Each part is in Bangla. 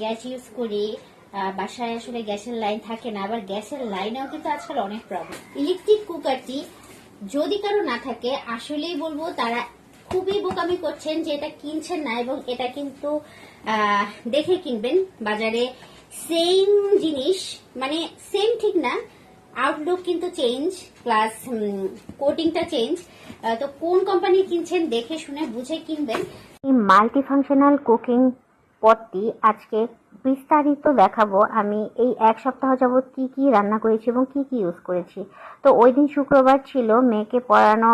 গ্যাস ইউজ করি বাসায় আসলে গ্যাসের লাইন থাকে না, আবার গ্যাসের লাইনেও কিন্তু আজকাল অনেক প্রবলেম ইলেকট্রিক কুকারটি যদি কারও না থাকে, আসলেই বলব তারা খুবই বোকামি করছেন যে এটা কিনছেন না এবং এটা কিন্তু দেখে কিনবেন বাজারে। সেম জিনিস মানে সেম ঠিক না আউটলুক কিন্তু চেঞ্জ প্লাস কোটিংটা চেঞ্জ তো কোন কোম্পানি কিনছেন দেখে শুনে বুঝে কিনবেন। এই মাল্টি ফাংশনাল কুকিং পটটি আজকে বিস্তারিত দেখাবো। আমি এই এক সপ্তাহ যাবত কি কি রান্না করেছি এবং কি কি ইউজ করেছি। তো ওই দিন শুক্রবার ছিল, মেয়েকে পড়ানো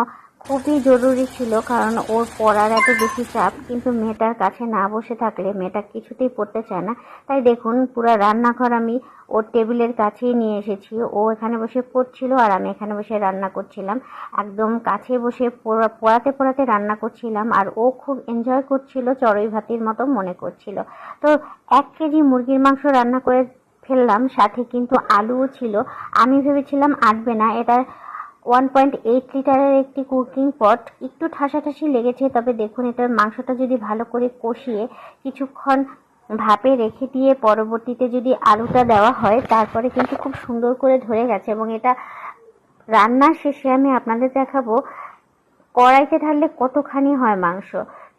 খুবই জরুরি ছিল কারণ ওর পড়ার এত বেশি চাপ, কিন্তু মেয়েটার কাছে না বসে থাকলে মেয়েটা কিছুতেই পড়তে চায় না। তাই দেখুন, পুরো রান্নাঘর আমি ওর টেবিলের কাছেই নিয়ে এসেছি। ও এখানে বসে পড়ছিল আর আমি এখানে বসে রান্না করছিলাম। একদম কাছে বসে পড়াতে পড়াতে রান্না করছিলাম আর ও খুব এনজয় করছিল, চড়ুই ভাতির মতো মনে করছিল। তো এক কেজি মুরগির মাংস রান্না করে ফেললাম, সাথে কিন্তু আলুও ছিল। আমি ভেবেছিলাম আটবে না, এটা ওয়ান পয়েন্ট এইট লিটারের একটি কুকিং পট একটু ঠাসাঠাসি লেগেছে, তবে দেখুন এটার মাংসটা যদি ভালো করে কষিয়ে কিছুক্ষণ ভাপে রেখে দিয়ে পরবর্তীতে যদি আলুটা দেওয়া হয়, তারপরে কিন্তু খুব সুন্দর করে ধরে গেছে এবং এটা রান্নার শেষে আমি আপনাদের দেখাবো, কড়াইতে ঢাললে কতখানি হয় মাংস।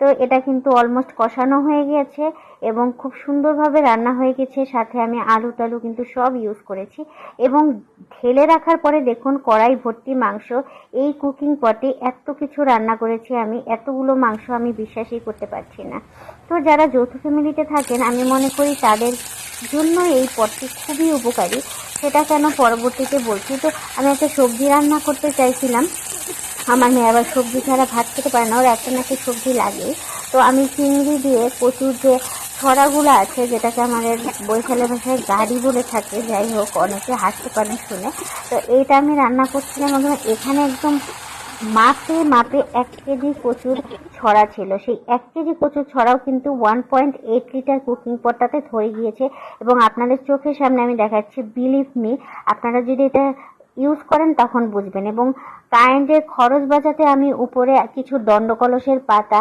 তো এটা কিন্তু অলমোস্ট কষানো হয়ে গেছে এবং খুব সুন্দরভাবে রান্না হয়ে গেছে। সাথে আমি আলু টালু কিন্তু সব ইউজ করেছি। এবং ঢেলে রাখার পরে দেখুন কড়াই ভর্তি মাংস। এই কুকিং পটে এত কিছু রান্না করেছি আমি, এতগুলো মাংস আমি বিশ্বাসই করতে পারছি না। তো যারা যৌথ ফ্যামিলিতে থাকেন, আমি মনে করি তাদের জন্য এই পটটি খুবই উপকারী। সেটা কেন পরবর্তীতে বলছি? তো আমি একটা সবজি রান্না করতে চাইছিলাম। আমার মেয়ে আবার সবজি ছাড়া ভাত খেতে পারে না, ওর একটা নাকি সবজি লাগে। তো আমি চিংড়ি দিয়ে প্রচুর যে ছড়াগুলো আছে, যেটাকে আমাদের বৈশালী ভাষায় গাড়ি বলে থাকে, যাই হোক, অনেকে হাসতে পারেন শুনে। তো এইটা আমি রান্না করছিলাম এবং এখানে একদম মাপে মাপে এক কেজি কচুর ছড়া ছিল। সেই এক কেজি কচুর ছড়াও কিন্তু one point eight litre cooking পটটাতে ধরে গিয়েছে এবং আপনাদের চোখের সামনে আমি দেখাচ্ছি বিলিভ মি আপনারা যদি এটা ইউজ করেন তখন বুঝবেন। এবং কারেন্টের খরচ বাঁচাতে আমি উপরে কিছু দণ্ডকলসের পাতা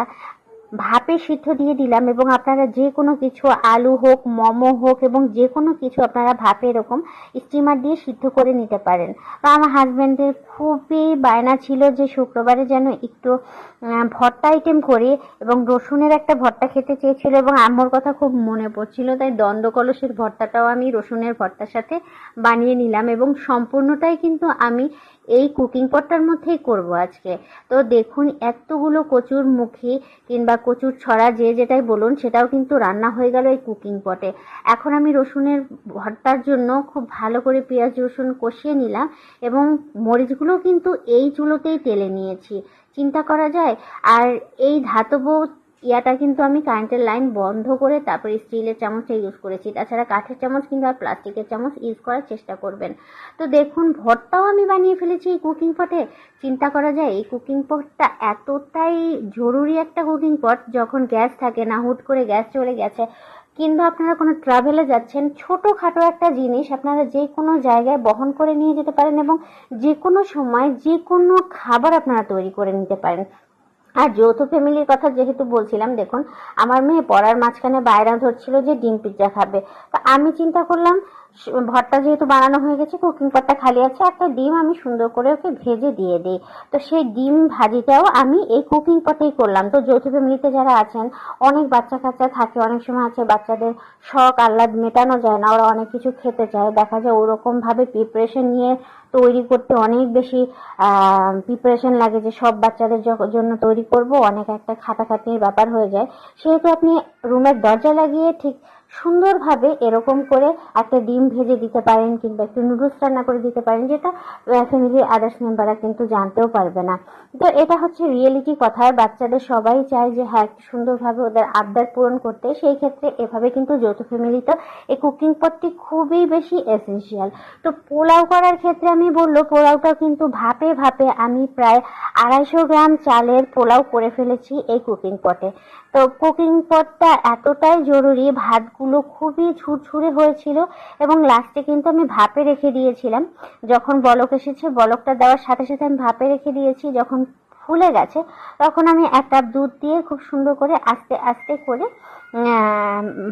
ভাপে সিদ্ধ দিয়ে দিলাম এবং আপনারা যে কোনো কিছু আলু হোক, মোমো হোক এবং যে কোনো কিছু আপনারা ভাপে এরকম স্টিমার দিয়ে সিদ্ধ করে নিতে পারেন। তো আমার হাজব্যান্ডের খুবই বায়না ছিল যে শুক্রবারে যেন একটু ভর্তা আইটেম করি এবং রসুনের একটা ভর্তা খেতে চেয়েছিল এবং আম্মুর কথা খুব মনে পড়ছিল, তাই দ্বন্দ্বকলসের ভর্তাটাও আমি রসুনের ভর্তার সাথে বানিয়ে নিলাম এবং সম্পূর্ণটাই কিন্তু আমি এই কুকিং পটটার মধ্যেই করব আজকে। তো দেখুন, এতগুলো কচুর মুখী কিংবা কচুর ছড়া যে যেটাই বলুন, সেটাও কিন্তু রান্না হয়ে গেল এই কুকিং পটে এখন আমি রসুনের ভর্তার জন্য খুব ভালো করে পেঁয়াজ রসুন কষিয়ে নিলাম এবং মরিচগুলো কিন্তু এই চুলোতেই তেলে নিয়েছি। চিন্তা করা যায়? আর এই ধাতব ইয়াটা কিন্তু আমি কারেন্টের লাইন বন্ধ করে তারপরে স্টিলের চামচটা ইউজ করেছি। তাছাড়া কাঠের চামচ কিংবা প্লাস্টিকের চামচ ইউজ করার চেষ্টা করবেন। তো দেখুন, ভর্তাও আমি বানিয়ে ফেলেছি এই কুকিং পটে চিন্তা করা যায়, এই কুকিং পটটা এতটাই জরুরি একটা কুকিং পট যখন গ্যাস থাকে না, হুট করে গ্যাস চলে গেছে। কিংবা আপনারা কোনো ট্রাভেলে যাচ্ছেন, ছোটোখাটো একটা জিনিস আপনারা যে কোনো জায়গায় বহন করে নিয়ে যেতে পারেন এবং যে কোনো সময় যে কোনো খাবার আপনারা তৈরি করে নিতে পারেন। আর যৌথ ফ্যামিলির কথা যেহেতু বলছিলাম, দেখুন, আমার মেয়ে পড়ার মাঝখানে বাইরা ধরছিল যে ডিম পিজ্জা খাবে। তো আমি চিন্তা করলাম ভর্তা যেহেতু বানানো হয়ে গেছে, কুকিং পটটা খালি আছে, একটা ডিম আমি সুন্দর করে ওকে ভেজে দিয়ে দিই। তো সেই ডিম ভাজিটাও আমি এই কুকিং পটেই করলাম। তো যৌথ ফ্যামিলিতে যারা আছেন, অনেক বাচ্চা কাচ্চা থাকে, অনেক সময় আছে বাচ্চাদের শখ, আহ্লাদ মেটানো যায় না, ওরা অনেক কিছু খেতে চায়। দেখা যায় ওরকমভাবে প্রিপারেশন নিয়ে তৈরি করতে অনেক বেশি প্রিপারেশন লাগে যে সব বাচ্চাদের জন্য তৈরি করব, অনেক একটা খাটাখাটনির ব্যাপার হয়ে যায়। সেহেতু আপনি রুমের দরজা লাগিয়ে ঠিক সুন্দরভাবে এরকম করে একটা ডিম ভেজে দিতে পারেন কিংবা একটু নুডলস রান্না করে দিতে পারেন, যেটা ফ্যামিলির আদার্স মেম্বাররা কিন্তু জানতেও পারবে না। তো এটা হচ্ছে রিয়েলিটি কথা বাচ্চাদের সবাই চায় যে হ্যাঁ একটু সুন্দরভাবে ওদের আবদার পূরণ করতে। সেই ক্ষেত্রে এভাবে কিন্তু যৌথ ফ্যামিলিতে এই কুকিং পটটি খুবই বেশি এসেন্সিয়াল তো পোলাও করার ক্ষেত্রে আমি বলল পোলাওটা কিন্তু ভাপে ভাপে আমি প্রায় আড়াইশো গ্রাম চালের পোলাও করে ফেলেছি এই কুকিং পটে কুকিং পটটা এতটাই জরুরি, ভাতগুলো খুবই ঝুরঝুরে হয়েছিল এবং লাস্টে কিন্তু আমি ভাপে রেখে দিয়েছিলাম। যখন বলক এসেছে, বলকটা দেওয়ার সাথে সাথে আমি ভাপে রেখে দিয়েছি। যখন ফুলে গেছে, তখন আমি এক কাপ দুধ দিয়ে খুব সুন্দর করে আস্তে আস্তে করে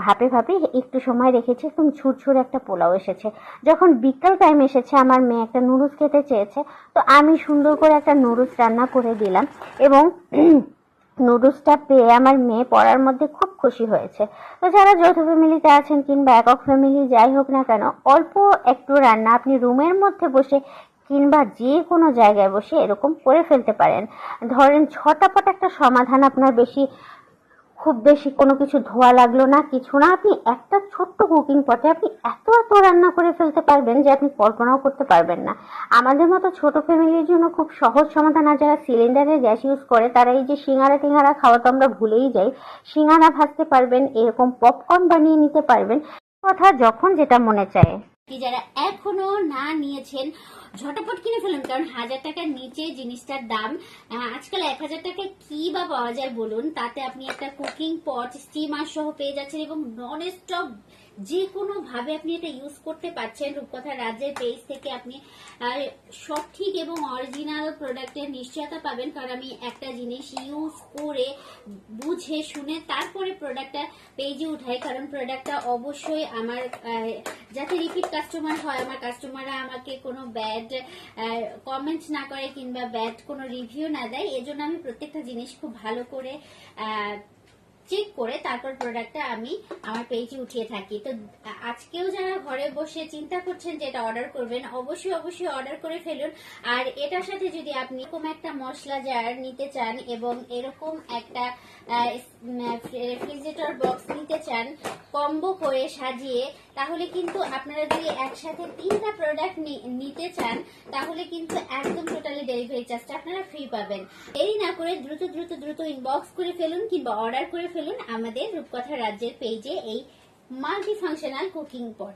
ভাপে ভাপে একটু সময় রেখেছি। একদম ঝুরঝুর একটা পোলাও এসেছে। যখন বিকাল টাইম এসেছে, আমার মেয়ে একটা নুডলস খেতে চেয়েছে, তো আমি সুন্দর করে একটা নুডলস রান্না করে দিলাম এবং নুডলসটা পেয়ে আমার মেয়ে পড়ার মধ্যে খুব খুশি হয়েছে। তো যারা যৌথ ফ্যামিলিতে আছেন কিংবা একক ফ্যামিলি যাই হোক না কেন, অল্প একটু রান্না আপনি রুমের মধ্যে বসে কিংবা যে কোনো জায়গায় বসে এরকম করে ফেলতে পারেন। ধরেন ছটাপট একটা সমাধান আপনার বেশি খুব বেশি কোনো কিছু ধোয়া লাগল না, কিছু না। আপনি একটা ছোট্ট কুকিং পটে আপনি এত এত রান্না করে ফেলতে পারবেন যে আপনি কল্পনাও করতে পারবেন না। আমাদের মতো ছোট ফ্যামিলির জন্য খুব সহজ সমাধান আর যারা সিলিন্ডারের গ্যাস ইউজ করে, তারা এই যে সিঙ্গারা টিঙ্গারা খাওয়া তো আমরা ভুলেই যাই। সিঙ্গারা ভাজতে পারবেন, এরকম পপকর্ন বানিয়ে নিতে পারবেন। কথা যখন যেটা মনে চায়। কি যারা এখনও না নিয়েছেন, ঝটপট কিনে ফেলুন, কারণ হাজার টাকার নিচে জিনিসটার দাম আজকাল এক হাজার টাকায় কি বা পাওয়া যায় বলুন, তাতে আপনি একটা কুকিং পট স্টিমার সহ পেয়ে যাচ্ছেন এবং নন স্টপ যে কোনো ভাবে আপনি এটা ইউজ করতে পারছেন। রূপকথা রাজ্যের পেজ থেকে আপনি সঠিক এবং অরিজিনাল প্রোডাক্টের নিশ্চয়তা পাবেন। কারণ আমি একটা জিনিস ইউজ করে বুঝে শুনে তারপরে প্রোডাক্টটা পেজে উঠাই। কারণ প্রোডাক্টটা অবশ্যই আমার যাতে রিপিট কাস্টমার হয়, আমার কাস্টমাররা আমাকে কোনো ব্যাড কমেন্ট না করে কিংবা ব্যাড কোনো রিভিউ না দেয়, এজন্য আমি প্রত্যেকটা জিনিস খুব ভালো করে চেক করে তারপর প্রোডাক্টটা আমি আমার পেজে উঠিয়ে থাকি। তো, আজকেও যারা ঘরে বসে চিন্তা করছেন যে এটা অর্ডার করবেন, অবশ্যই অবশ্যই অর্ডার করে ফেলুন। আর এটার সাথে যদি আপনি এরকম একটা মশলা জার নিতে চান এবং এরকম একটা রেফ্রিজারেটর বক্স নিতে চান কম্বো করে সাজিয়ে, তাহলে কিন্তু আপনারা যদি একসাথে তিনটা প্রোডাক্ট নিতে চান, তাহলে কিন্তু একদম টোটালি ডেলিভারি চার্জটা আপনারা ফ্রি পাবেন। দেরি না করে দ্রুত দ্রুত দ্রুত ইনবক্স করে ফেলুন কিংবা অর্ডার করে ফেলুন আমাদের রূপকথা রাজ্যের পেজে এই মাল্টি ফাংশনাল কুকিং পট